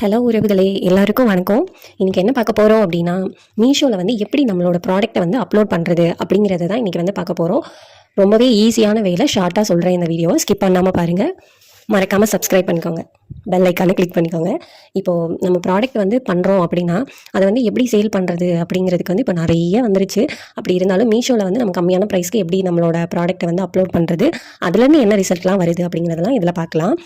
Hello உறவுகளே எல்லாருக்கும் வணக்கம். இன்றைக்கி என்ன பார்க்க போகிறோம் அப்படின்னா மீஷோவில் வந்து எப்படி நம்மளோட ப்ராடக்ட்டை வந்து அப்லோட் பண்ணுறது அப்படிங்கிறத தான் இன்றைக்கி வந்து பார்க்க போகிறோம் ரொம்பவே ஈஸியான வேலை ஷார்ட்டாக சொல்கிறேன் இந்த வீடியோவை ஸ்கிப் பண்ணாமல் பாருங்கள் மறக்காமல் சப்ஸ்கிரைப் பண்ணிக்கோங்க. பெல் ஐக்கானை கிளிக் பண்ணிக்கோங்க. இப்போது நம்ம ப்ராடக்ட் வந்து பண்ணுறோம் அப்படின்னா அதை வந்து எப்படி சேல் பண்ணுறது அப்படிங்கிறதுக்கு வந்து இப்போ நிறைய வந்துருச்சு. அப்படி இருந்தாலும் மீஷோவில் வந்து நம்ம கம்மியான ப்ரைஸ்க்கு எப்படி நம்மளோட ப்ராடக்ட்டை வந்து அப்லோட் பண்ணுறது அதுலேருந்து என்ன ரிசல்ட்லாம் வருது அப்படிங்கிறதெல்லாம் இதில் பார்க்கலாம்.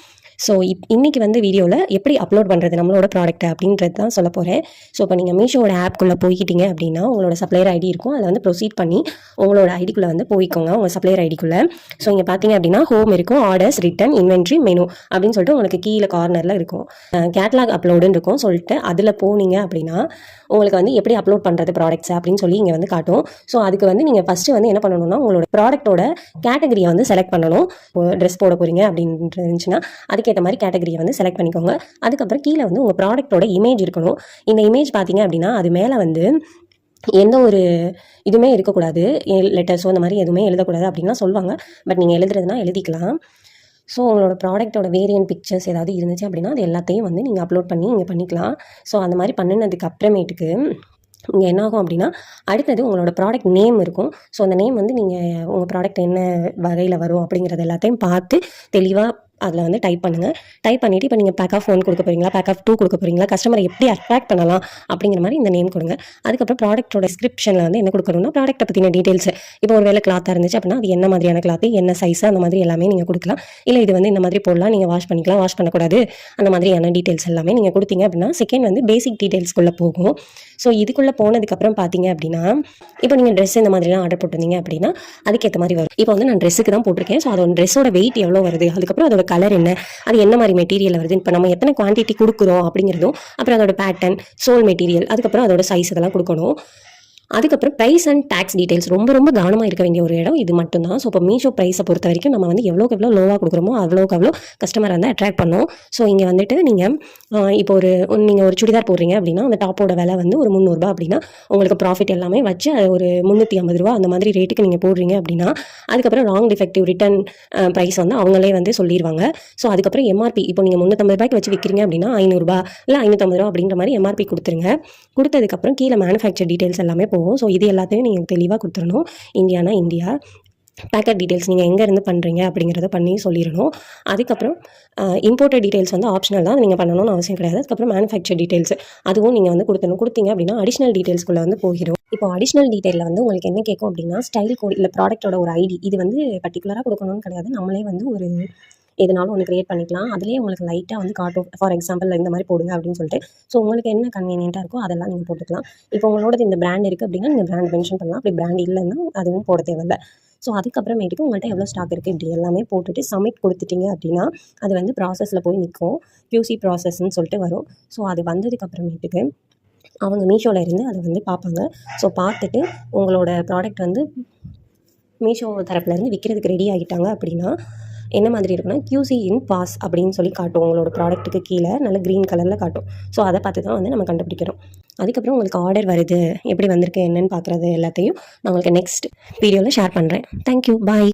ஸோ இப் இன்றைக்கி வந்து வீடியோவில் எப்படி அப்லோட் பண்ணுறது நம்மளோட ப்ராடக்ட்டை அப்படின்றது தான் சொல்ல போகிறேன் ஸோ இப்போ நீங்கள் மீஷோட ஆப்குள்ளே போய்கிட்டீங்க அப்படின்னா உங்களோட சப்ளையர் ஐடி இருக்கும். அதில் வந்து ப்ரொசீட் பண்ணி உங்களோட ஐடிக்குள்ளே வந்து போய்க்கோங்க உங்கள் சப்ளையர் ஐடிக்குள்ளே ஸோ இங்கே பார்த்தீங்க அப்படின்னா ஹோம் இருக்கும் ஆர்டர்ஸ் ரிட்டன் இன்வென்ட்ரி மெனு அப்படின்னு சொல்லிட்டு உங்களுக்கு கீழே கார்னரில் இருக்கும். கேட்லாக் அப்லோடுன்னு இருக்கும். சொல்லிட்டு அதில் போனீங்க அப்படின்னா உங்களுக்கு வந்து எப்படி அப்லோட் பண்ணுறது ப்ராடக்ட்ஸ் அப்படின்னு சொல்லி இங்கே வந்து காட்டும். ஸோ அதுக்கு வந்து நீங்கள் ஃபஸ்ட்டு வந்து என்ன பண்ணணும்னா உங்களோட ப்ராடக்ட்டோட கேட்டகரியை வந்து செலக்ட் பண்ணணும். ட்ரெஸ் போட போகிறீங்க அப்படின்ட்டு இருந்துச்சுன்னா அதுக்கு அதுக்கேற்ற மாதிரி கேட்டகரியை வந்து செலக்ட் பண்ணிக்கோங்க. அதுக்கப்புறம் கீழே வந்து உங்கள் ப்ராடக்ட்டோட இமேஜ் இருக்கணும். இந்த இமேஜ் பார்த்தீங்க அப்படின்னா அது மேலே வந்து எந்த ஒரு இதுவுமே இருக்கக்கூடாது. லெட்டர்ஸோ அந்த மாதிரி எதுவுமே எழுதக்கூடாது அப்படின்லாம் சொல்லுவாங்க. பட் நீங்கள் எழுதுறதுனா எழுதிக்கலாம். ஸோ உங்களோட ப்ராடக்ட்டோட வேரியன்ட் பிக்சர்ஸ் ஏதாவது இருந்துச்சு அப்படின்னா அது எல்லாத்தையும் வந்து நீங்கள் அப்லோட் பண்ணி இங்கே பண்ணிக்கலாம். ஸோ அந்த மாதிரி பண்ணினதுக்கு அப்புறமேட்டுக்கு இங்கே என்னாகும் அப்படின்னா அடுத்தது உங்களோட ப்ராடக்ட் நேம் இருக்கும். ஸோ அந்த நேம் வந்து நீங்கள் உங்கள் ப்ராடக்ட் என்ன வகையில் வரும் அப்படிங்கிறது எல்லாத்தையும் பார்த்து தெளிவாக அதில் வந்து டைப் பண்ணுங்கள் டைப் பண்ணிவிட்டு இப்போ நீங்கள் பேக் ஆஃப் ஒன் கொடுக்க போகிறீங்களா பேக் ஆஃப் டூ கொடுக்க போகிறீங்களா கஸ்டமரை எப்படி அட்ராக்ட் பண்ணலாம்? அப்படிங்கிற மாதிரி இந்த நேம் கொடுங்க. அதுக்கப்புறம் ப்ராடக்ட்டோட டிஸ்கிரிப்ஷனில் வந்து என்ன கொடுக்கணும்னா ப்ராடக்ட்டை பற்றின டீட்டெயில்ஸ் இப்போ ஒரு வேலை கிளாத்தாக இருந்துச்சு அப்படின்னா அது என்ன மாதிரியான கிளாத் என்ன சைஸ் அந்த மாதிரி எல்லாமே நீங்கள் கொடுக்கலாம். இல்லை இது வந்து இந்த மாதிரி போடலாம் நீங்கள் வாஷ் பண்ணிக்கலாம் வாஷ் பண்ணக்கூடாது. அந்த மாதிரியான டீட்டெயில்ஸ் எல்லாமே நீங்கள் கொடுத்தீங்க அப்படின்னா செகண்ட் வந்து பேசிக் டீட்டெயில்ஸ்குள்ளே போகும். ஸோ இதுக்குள்ளே போனதுக்கப்புறம் பார்த்தீங்க அப்படின்னா இப்போ நீங்கள் ட்ரெஸ் இந்த மாதிரிலாம் ஆர்டர் போட்டிருந்தீங்க அப்படின்னா அதுக்கேற்ற மாதிரி வரும். இப்போ வந்து நான் ட்ரெஸ்ஸுக்கு தான் போட்டிருக்கேன். ஸோ அதோட ட்ரெஸ்ஸோட வெயிட் எவ்வளோ வருது? அதுக்கப்புறம் அதோட கலர் என்ன அது என்ன மாதிரி மெட்டீரியல் வருது இப்போ நம்ம எத்தனை குவான்டிட்டி கொடுக்குறோம் அப்படிங்கிறதும் அப்புறம் அதோட பேட்டர்ன் சோல் மெட்டீரியல் அதுக்கப்புறம் அதோட சைஸ் இதெல்லாம் கொடுக்கணும். அதுக்கப்புறம் ப்ரைஸ் அண்ட் டேக்ஸ் டீடைல்ஸ் ரொம்ப ரொம்ப கவனமாக இருக்க வேண்டிய ஒரு இடம் இது மட்டும்தான். ஸோ இப்போ மீஷோ ப்ரைஸை பொறுத்த வரைக்கும் நம்ம வந்து எவ்வளோக்கு எவ்வளோ லோவாக கொடுக்குறோமோ அவ்வளோக்கு அவ்வளோ கஸ்டமரை வந்து அட்ராக்ட் பண்ணோம். ஸோ இங்கே வந்துட்டு நீங்கள் இப்போ ஒரு நீங்கள் ஒரு சுடிதார் போடுறீங்க அப்படின்னா அந்த டாப்போட விலை வந்து ஒரு முந்நூறுபா அப்படின்னா உங்களுக்கு ப்ராஃபிட் எல்லாமே வச்சு அது ஒரு முந்நூற்றி ஐம்பது ரூபா அந்த மாதிரி ரேட்டுக்கு நீங்கள் போடுறீங்க அப்படின்னா அதுக்கப்புறம் ராங் டிஃபெக்டிவ் ரிட்டன் ப்ரைஸ் வந்து அவங்களே வந்து சொல்லிடுவாங்க ஸோ அதுக்கப்புறம் எம்ஆர்பி இப்போ நீங்கள் முந்நூற்றம்பது ரூபாய்க்கு வச்சு விற்கிறீங்க அப்படின்னா ஐநூறுரூபா இல்லை ஐநூற்றம்பது ரூபா அப்படின்ற மாதிரி எம்ஆர்பி கொடுத்துருங்க. கொடுத்ததுக்கப்புறம் கீழே மேனுஃபேக்சர் டீட்டெயில்ஸ் எல்லாமே போகும் ஸோ இது எல்லாத்தையும் நீங்கள் தெளிவாக கொடுத்துடணும். Indiana India? பேக்கெட் டீட்டெயில்ஸ் நீங்கள் எங்கேருந்து பண்ணுறீங்க அப்படிங்கிறத பண்ணி சொல்லிடணும். அதுக்கப்புறம் இம்போர்ட்டட் டீட்டெயில்ஸ் வந்து ஆப்ஷனல் தான். நீங்கள் பண்ணணும்னு அவசியம் கிடையாது. அதுக்கப்புறம் மேனுஃபேக்சர் டீட்டெயில்ஸ் அதுவும் நீங்கள் வந்து கொடுத்தணும். கொடுத்தீங்க அப்படின்னா அடிஷ்னல் டீட்டெயில்ஸ்குள்ளே வந்து போயிடும். இப்போ அடிஷ்னல் டீட்டெயிலில் வந்து உங்களுக்கு என்ன கேட்கும் அப்படின்னா ஸ்டைல் கோட் இல்லை ப்ராடக்ட்டோட ஒரு ஐடி இது வந்து பர்டிகுலராக கொடுக்கணும்னு கிடையாது. நம்மளே வந்து ஒரு எதுனாலும் ஒன்று க்ரியேட் பண்ணிக்கலாம். அதுலேயே உங்களுக்கு லைட்டாக வந்து காட்டும் ஃபார் எக்ஸாம்பிள் இந்த மாதிரி போடுங்க அப்படின்னு சொல்லிட்டு. ஸோ உங்களுக்கு என்ன கன்வீனியண்ட்டாக இருக்கோ அதெல்லாம் நீங்கள் போட்டுக்கலாம். இப்போ உங்களோட இந்த பிராண்ட் இருக்குது அப்படின்னா நீங்கள் பிராண்ட் மென்ஷன் பண்ணலாம். அப்படி பிராண்ட் இல்லைன்னா அதுவும் போட தேவையில்ல. ஸோ அதுக்கப்புறமேட்டுக்கு உங்கள்கிட்ட எவ்வளோ ஸ்டாக் இருக்குது இப்படி எல்லாமே போட்டுட்டு சப்மிட் கொடுத்துட்டீங்க அப்படின்னா அது வந்து ப்ராசஸில் போய் நிற்கும் கியூசி ப்ராசஸ்ன்னு சொல்லிட்டு வரும். ஸோ அது வந்ததுக்கப்புறமேட்டுக்கு அவங்க மீஷோவில் இருந்து அதை வந்து பார்ப்பாங்க. ஸோ பார்த்துட்டு உங்களோட ப்ராடக்ட் வந்து மீஷோ தரப்புலேருந்து விற்கிறதுக்கு ரெடி ஆகிட்டாங்க அப்படின்னா என்ன மாதிரி இருக்குன்னா கியூசி இன் பாஸ் அப்படின்னு சொல்லி காட்டும். உங்களோட ப்ராடக்ட்டுக்கு கீழே நல்ல க்ரீன் கலரில் காட்டும். ஸோ அதை பார்த்து தான் வந்து நம்ம கண்டுபிடிக்கிறோம். அதுக்கப்புறம் உங்களுக்கு ஆர்டர் வருது. எப்படி வந்திருக்கு என்னன்னு பார்க்குறது எல்லாத்தையும் நான் உங்களுக்கு நெக்ஸ்ட் வீடியோவில் ஷேர் பண்ணுறேன் தேங்க்யூ பாய்